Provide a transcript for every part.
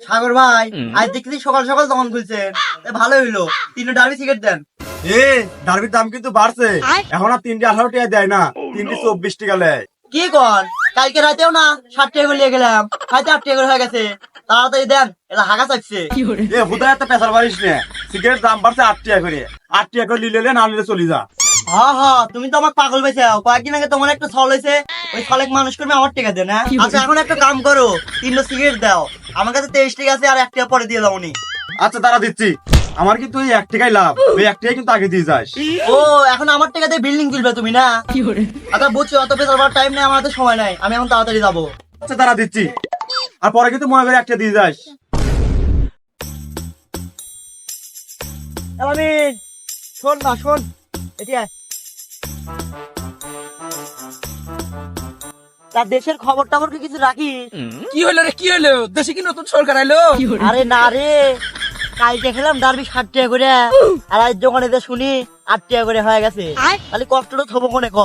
সাগর ভাই আজ দেখছি সকাল সকাল তখন খুলছেন। ভালো হইল। তিনটে ডাবি সিগারেট দেন। এ ডার্বির দাম কিন্তু বাড়ছে। এখন আর তিনটে আঠারো টাকা দেয় না। তিনটে চব্বিশ টাকা নেয় কি কর? কালকে রাতেও না ষাট টাকা করে নিয়ে গেলাম। হয়তো আট টাকা করে হয়ে গেছে। তাড়াতাড়ি দেন এটা হাগা চাইছে এ হুদায় একটা পেশার বাড়িস নে। সিগারেট দাম বাড়ছে আট টাকা করে। আট টাকা করে নিলে না নিলে চলি যা। হ্যাঁ হ্যাঁ তুমি তো আমার পাগল বেছাও কয়েকদিন আগে তোমার একটা ছল হয়েছে ওই ছলেক মানুষ করবে আমার টাকা দেন হ্যাঁ আচ্ছা এখন একটা কাম করো তিনটে সিগারেট দাও। আমার কাছে তেইশ টাকা আছে আর এক টাকা পরে দিয়ে দাও উনি। আচ্ছা তারা দিচ্ছি। আমার কিন্তু ওই এক টাকাই লাভ। ওই এক টাকাই কিন্তু আগে দিয়ে যাস। ও এখন আমার টাকা দিয়ে বিল্ডিং তুলবে তুমি না? আচ্ছা বুঝছি অত পেছার টাইম নেই আমার হাতে সময় নাই। আমি এখন তাড়াতাড়ি যাব। আচ্ছা তারা দিচ্ছি। আর পরে কিন্তু মনে করে একটা দিয়ে যাস। শোন না শোন। এটি। তার দেশের খবর টবর কি কিছু রাখি? কি হলো রে কি হলো? দেশে কি নতুন সরকার আইলো? আরে না রে কালকে খেলাম ডারবি ষাট টাকা করে। আর আজ দোকানে যে শুনি আট টাকা করে হয়ে গেছে। খালি কষ্টটা থবো কোনে ক।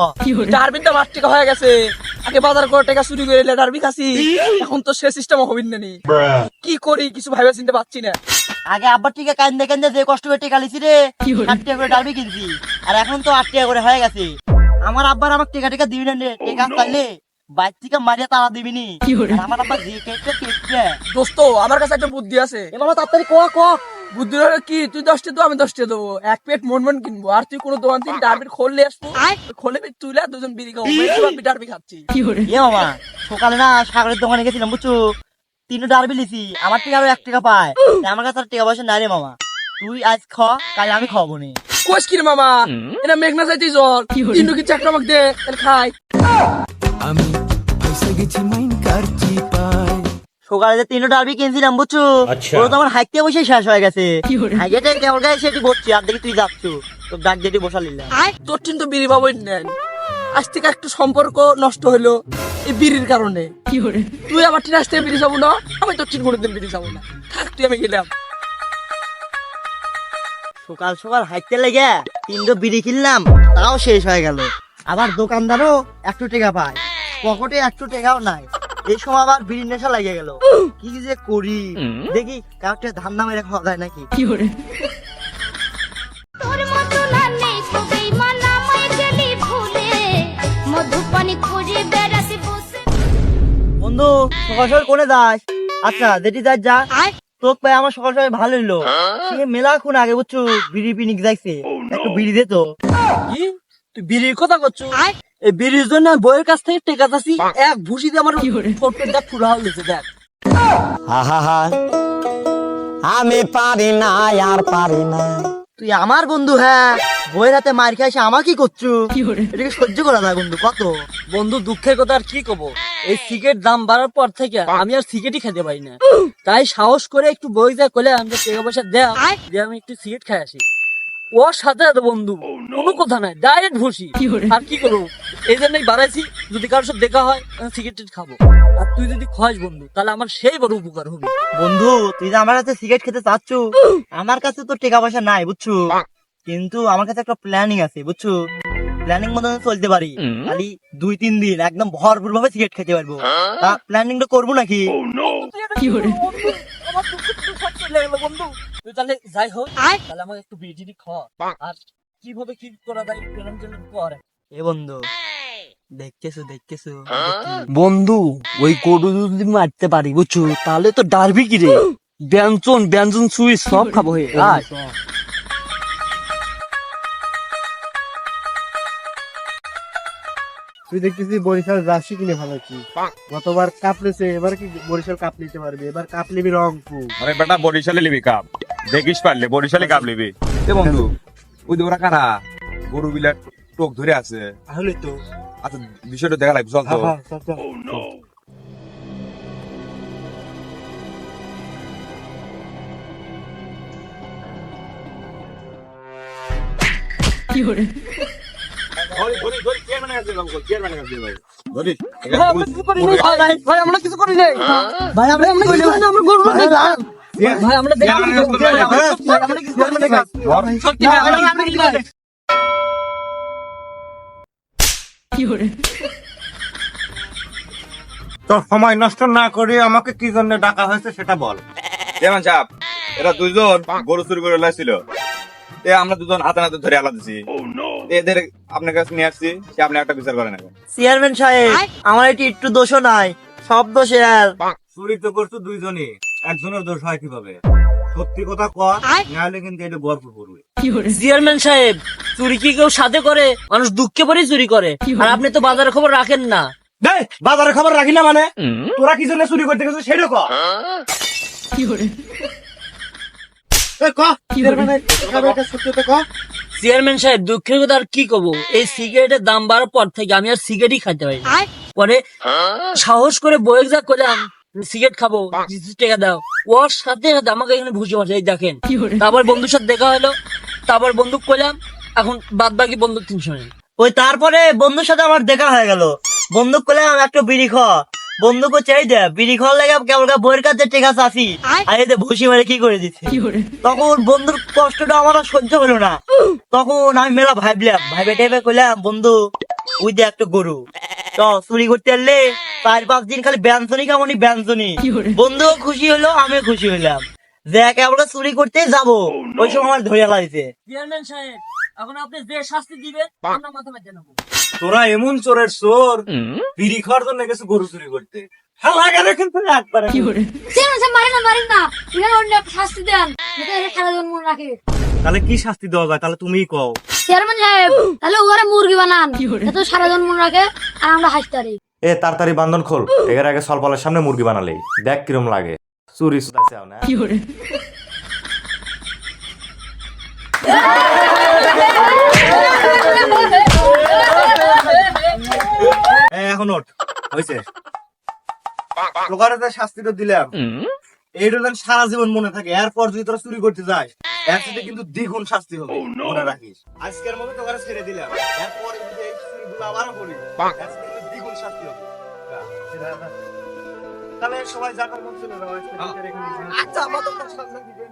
ডারবিন তো আট টাকা হয়ে গেছে। আগে বাজার করে টাকা চুরি করে এলে ডারবি খাসি। এখন তো সে সিস্টেম হবিন না। কি করি কিছু ভাইবা চিনতে পারছি না। আগে আব্বার টিকা কান্দে কান্দে যে কষ্ট করে টিকা লিছি রে ষাট টাকা করে ডারবি কিনছি। আর এখন তো আট টাকা করে হয়ে গেছে। আমার আব্বার আমার টিকা টিকা দিবি না রে টিকা চাইলে বাইর থেকে মারিয়া তারা দিবি নি। আমার আব্বা যে কেকটা কেকটা দোস্ত আমার কাছে একটা বুদ্ধি আছে। এবার তাড়াতাড়ি ক ক। বুদ্ধি হলো কি তুই দশটা তো আমি দশটা দেবো। এক প্লেট মন মন কিনবো আর তুই কোনো দোকান থেকে ডারবির খোললে আসব। খোলে তুলে দুজন বিড়ি খাব। আমি ডারবি খাচ্ছি। এ মামা সকালে না সাগরের দোকানে গেছিলাম বুঝছ? তিনটে ডারবি লিছি আমার থেকে আরও এক টাকা পায়। তা আমার কাছে আর টাকা পয়সা নাই রে মামা। তুই আজ খ কাল আমি খাব নি। কোষ কিরে মামা? এটা মেঘনা চাইতে জল কিন্তু কি চাকরা দে তাহলে খাই। আমি ফাইসা গেছি মাইন কারচি পায় সকালে যে তিনটে ডারবি কিনছিলাম বুঝছ? ওরা তো আমার হাইতে বসে শেষ হয়ে গেছে। হাইতে কেমন গায়ে সেটি বসছি আর দেখি তুই যাচ্ছ। তো ডাক যেটি বসা নিলাম। তোর টিন তো বিড়ি পাবোই নেন। আজ থেকে একটু সম্পর্ক নষ্ট হলো এই বিড়ির কারণে। তুই আমার টিন আজ থেকে বিড়ি যাব না? আমি তোর টিন কোনোদিন বিড়ি যাব না। থাক তুই আমি গেলাম। সকাল সকাল হাইতে লেগে তিনটে বিড়ি কিনলাম তাও শেষ হয়ে গেল। আবার দোকানদারও একটু টাকা পায়। পকেটে একটু টেকাও নাই। এই সময় আবার বিড়ির নেশা লাগে গেল। কি যে করি? দেখি কাউকে ধান নামে খাওয়া যায় নাকি? খুঁজে বন্ধু সকাল সকাল কোনে যাস? আচ্ছা যেটি যাস যা। তোক পাই আমার সকাল সকাল ভালো হইল। সে মেলা খুন আগে বুঝছ? বিড়ি পিনিক যাইছে। একটু বিড়ি দে তো। কি? তুই বিড়ির কথা করছ? এই বিড়ির জন্য বইয়ের কাছ থেকে টেকা চাচ্ছি। এক ভুসি দিয়ে আমার ফটো দেখ পুরা হয়ে গেছে দেখ। আমি পারি না আর পারি না। তুই আমার বন্ধু হ্যাঁ। বইয়ের হাতে মার খাইছে আমা কি করছ এটাকে সহ্য করা যায় বন্ধু কত? বন্ধু দুঃখের কথা আর কি কব? এই সিগারেট দাম বাড়ার পর থেকে আমি আর সিগারেটই খেতে পারি না। তাই সাহস করে একটু বই যা করলে আমি টাকা পয়সা দেয় দিয়ে আমি একটু সিগারেট খাই আসি। ওর সাথে সাথে বন্ধু। কোনো কথা নাই ডাইরেক্ট ভুসি আর কি করব? এই জন্যই বাড়াইছি যদি কারোর সাথে দেখা হয় সিগারেট খাব। আর তুই যদি খাস বন্ধু তাহলে আমার সেই বড় উপকার হবে। বন্ধু তুই যে আমার কাছে সিগারেট খেতে চাচ্ছ আমার কাছে তো টাকা পয়সা নাই বুঝছ? কিন্তু আমার কাছে একটা প্ল্যানিং আছে বুঝছ? প্ল্যানিং মতো চলতে পারি। খালি দুই তিন দিন একদম ভরপুর ভাবে সিগারেট খেতে পারব। তা প্ল্যানিংটা করব নাকি? তুই তাহলে যাই হোক তাহলে আমাকে একটু খাওয়া। আর কীভাবে কি করা যায় প্ল্যান কর এ বন্ধু দেখতেছো দেখতেছো বন্ধু ওই গরু যদি মারতে পারি বুঝছ? তাহলে তো ডারবি কি রে ব্যঞ্জন ব্যঞ্জন সুইচ সব খাব হে। আয়। তুই দেখতেছি বরিশাল রাশি কিনে ফেলাচ্ছি। গতবার কাপ নিয়েছে এবার কি বরিশাল কাপ নিতে পারবে? এবার কাপ নিবি রংপুর। আরে বেটা বরিশালে লিবি কাপ। দেখিস পারলে বরিশালে কাপ লিবি এ বন্ধু ওই ওরা কারা? গরু বিলাক টোক ধরে আছে। তাহলে তো। আচ্ছা বিষয়টা দেখা লাগবে চল তো। হ্যাঁ, আমরা কিছু করি নাই। ভাই আমরা কিছু করি আমরা গরু ভাই আমরা। তোর সময় নষ্ট না করে আমাকে কি জন্য ডাকা হয়েছে সেটা বল। যেমন চাপ এরা দুজন গরু চুরি করে লাইছিল। এ আমরা দুজন হাতে হাতে ধরে আলাদা দিছি। এদের আপনার কাছে নিয়ে আসছি সে আপনি একটা বিচার করেন এখন চেয়ারম্যান সাহেব আমার এটি একটু দোষও নাই সব দোষে আর চুরি তো করছ দুইজনই একজনের দোষ হয় কীভাবে? সত্যি কথা কর নাহলে কিন্তু এটা গল্প করবে। চেয়ারম্যান সাহেব চুরি কি কেউ সাথে করে? মানুষ দুঃখে পরে চুরি করে। আর আপনি তো বাজারের খবর রাখেন না। দেখ বাজারে খবর রাখি না মানে? তোরা কি জন্য চুরি করতে গেছিস সেটা কর এ, ক চেয়ারম্যানের সত্যি তো ক চেয়ারম্যান সাহেব দুঃখের কথা আর কি কব? এই সিগারেটের দাম বাড়ার পর থেকে আমি আর সিগারেটই খাইতে পারি পরে সাহস করে বয়ে যা করলাম সিগারেট খাব টাকা দাও। ওর সাথে সাথে আমাকে এখানে ভুসে বসে এই দেখেন। তারপর বন্ধুর সাথে দেখা হলো। তারপর বন্দুক করলাম এখন বাদ বাকি বন্দুক তিনশো ওই তারপরে বন্ধুর সাথে আমার দেখা হয়ে গেল। বন্দুক করলাম একটু বিড়ি খ। বন্দুক চাই দে বিড়ি খাওয়ার লাগে কেমন বইয়ের কাছে টেকা চাষি আর এতে ভুসি মারে কি করে দিচ্ছে তখন বন্ধুর কষ্টটা আমার আর সহ্য হলো না। তখন আমি মেলা ভাবলাম ভাইবে টেপে কইলাম বন্ধু ওই যে একটা গরু। চ চুরি করতে পারলে চার পাঁচ দিন খালি ব্যঞ্জনি কেমনই ব্যঞ্জনি বন্ধু খুশি হলো আমিও খুশি হইলাম। দেখ আমরা চুরি করতে যাব। ওই সময় আমার ধরে লাগছে চেয়ারম্যান সাহেব এখন আপনি যে শাস্তি দিবেন আমরা মাথা নেব। তোরা এমন চোরের চোর বিড়ি খাওয়ার জন্য গেছে গরু চুরি করতে। হালা গেলে কিন্তু একবারে চেয়ারম্যান সাহেব মারেন না মারেন না। এখানে অন্য শাস্তি দেন। যাতে এরা সারা জীবন মনে রাখে। তাহলে কি শাস্তি দেওয়া যায়? তাহলে তুমিই কও। চেয়ারম্যান সাহেব তাহলে ওরা মুরগি বানান। সারা মনে রাখে আর আমরা এ তাড়াতাড়ি বান্ধন খোল। এর আগে সলপালের সামনে মুরগি বানালে। দেখ কিরম লাগে। চুরি সুদাইছে না। এই, এখন ওঠ হয়েছে তোকারে তো দিলাম এইটা যেন সারা জীবন মনে থাকে এরপর যদি তোরা চুরি করতে যাস এর সাথে কিন্তু দ্বিগুণ শাস্তি হবে মনে রাখিস। আজকের মতো তোকারে ছেড়ে দিলাম। এরপর যদি এই চুরিগুলো আবারও করি এর সাথে কিন্তু দ্বিগুণ শাস্তি হবে। তাহলে সবাই যাকার মন এখানে। আচ্ছা আমাদের সামনে দিবেন